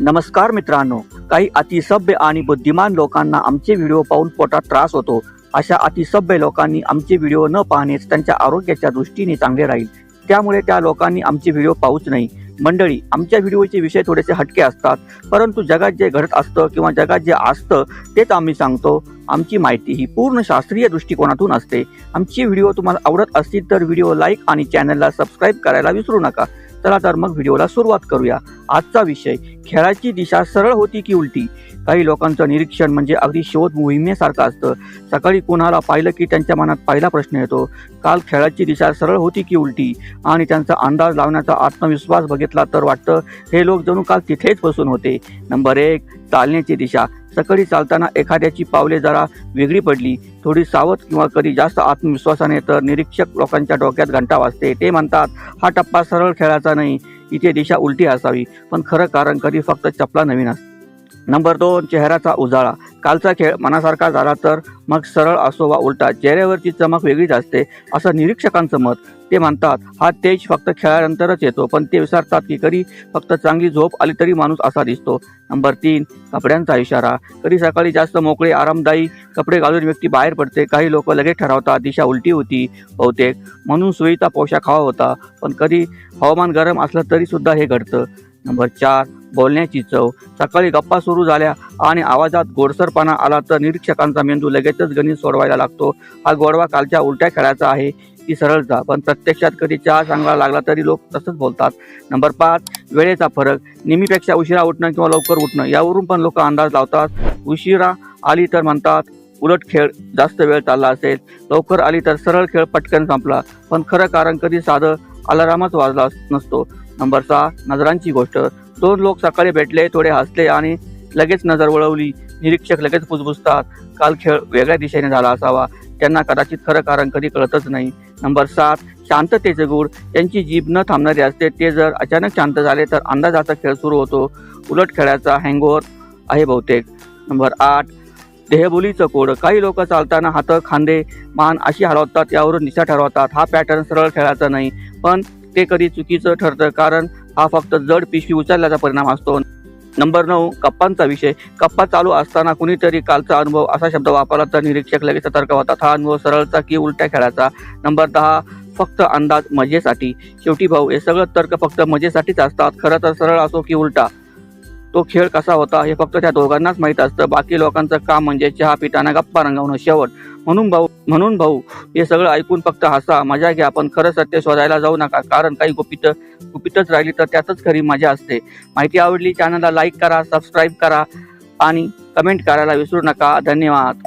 नमस्कार मित्रांनो. काही अतिसभ्य आणि बुद्धिमान लोकांना आमचे व्हिडिओ पाहून पोटात त्रास होतो. अशा अतिसभ्य लोकांनी आमचे व्हिडिओ न पाहणेच त्यांच्या आरोग्याच्या दृष्टीने चांगले राहील. त्यामुळे त्या लोकांनी आमचे व्हिडिओ पाहूच नाही. मंडळी आमच्या व्हिडिओचे विषय थोडेसे हटके असतात परंतु जगात जे घडत असतं किंवा जगात जे असतं तेच आम्ही सांगतो. आमची माहिती ही पूर्ण शास्त्रीय दृष्टिकोनातून असते. आमची व्हिडिओ तुम्हाला आवडत असतील तर व्हिडिओ लाईक आणि चॅनलला सबस्क्राईब करायला विसरू नका. चला तर मग व्हिडिओला सुरुवात करूया. आजचा विषय खेळाची दिशा सरळ होती की उलटी? काही लोकांचं निरीक्षण म्हणजे अगदी शोध मोहिमेसारखं असतं. सकाळी कोणाला पाहिलं की त्यांच्या मनात पहिला प्रश्न येतो काल खेळाची दिशा सरळ होती की उलटी? आणि त्यांचा अंदाज लावण्याचा आत्मविश्वास बघितला तर वाटतं हे लोक जणू काल तिथेच बसून होते. नंबर एक चालण्याची दिशा. सकाळी चालताना एखाद्याची पावले जरा वेगळी पडली. थोडी सावध किंवा कधी जास्त आत्मविश्वासाने तर निरीक्षक लोकांच्या डोक्यात घंटा वाजते. ते म्हणतात हा टप्पा सरळ खेळाचा नाही. इथे दिशा उलटी असावी. पण खरं कारण कधी फक्त चपला नवीन असते नंबर दोन चेहऱ्याचा उजाळा. कालचा खेळ मनासारखा झाला तर मग सरळ असो वा उलटा चेहऱ्यावरची चमक वेगळीच असते असं निरीक्षकांचं मत. ते म्हणतात हा तेज फक्त खेळानंतरच येतो पण ते विसरतात की कधी फक्त चांगली झोप आली तरी माणूस असा दिसतो. नंबर तीन कपड्यांचा इशारा. कधी सकाळी जास्त मोकळे आरामदायी कपडे घालून व्यक्ती बाहेर पडते काही लोक लगेच ठरवतात दिशा उलटी होती बहुतेक. म्हणून सोयीचा पोशाख हवा होता पण कधी हवामान गरम असलं तरी सुद्धा हे घडतं. नंबर चार बोलण्याची चव. सकाळी गप्पा सुरू झाल्या आणि आवाजात गोडसरपणा आला तर निरीक्षकांचा मेंदू लगेचच गणित सोडवायला लागतो. हा गोडवा कालच्या उलट्या खेळाचा आहे. ती सरळचा पण प्रत्यक्षात कधी चहा चांगला लागला तरी लोक तसंच बोलतात. नंबर पाच वेळेचा फरक. नेहमीपेक्षा उशिरा उठणं किंवा लवकर उठणं यावरून पण लोक अंदाज लावतात. उशिरा आली तर म्हणतात उलट खेळ जास्त वेळ चालला असेल. लवकर आली तर सरळ खेळ पटकन संपला पण खरं कारण कधी साधं अलारामच वाजला नसतो. नंबर सहा नजरांची गोष्ट. दोन लोक सकाळी भेटले थोडे हसले आणि लगेच नजर वळवली. निरीक्षक लगेच फुसफुसतात. काल खेळ वेगळ्या दिशेने झाला असावा. त्यांना कदाचित खरं कारण कधी कळतच नाही. नंबर सात शांततेचे गुण त्यांची जीभ न थांबणारी असते. ते जर अचानक शांत झाले तर अंदाजाचा खेळ सुरू होतो. उलट खेळाचा हँगओव्हर आहे बहुतेक. नंबर आठ देहबोलीचं कोड. काही लोक चालताना हात खांदे मान अशी हलवतात यावरून दिशा ठरवतात. हा पॅटर्न सरळ खेळाचा नाही. पण ते कधी चुकीचं ठरतं कारण हा फक्त जड पिशवी उचलल्याचा परिणाम असतो. नंबर नऊ कप्पांचा विषय. कप्पा चालू असताना कुणीतरी कालचा अनुभव असा शब्द वापरला तर निरीक्षक लगेच सतर्क होतात. हा अनुभव सरळचा की उलट्या खेळाचा? नंबर दहा फक्त अंदाज मजेसाठी. शेवटी भाऊ हे सगळं तर्क फक्त मजेसाठीच असतात. खरं तर सरळ असो की उलटा. तो खेळ कसा होता हे फक्त त्या दोघांनाच माहीत असतं. बाकी लोकांचं काम म्हणजे चहा पिताना गप्पा रंगवणं शेवट. म्हणून भाऊ म्हणून भाऊ हे सगळं ऐकून फक्त हसा मजा घ्या पण खरं सत्य शोधायला जाऊ नका कारण काही गुपित गुपितच राहिली तर त्यातच खरी मजा असते. माहिती आवडली चॅनलला लाईक करा सबस्क्राईब करा आणि कमेंट करायला विसरू नका. धन्यवाद.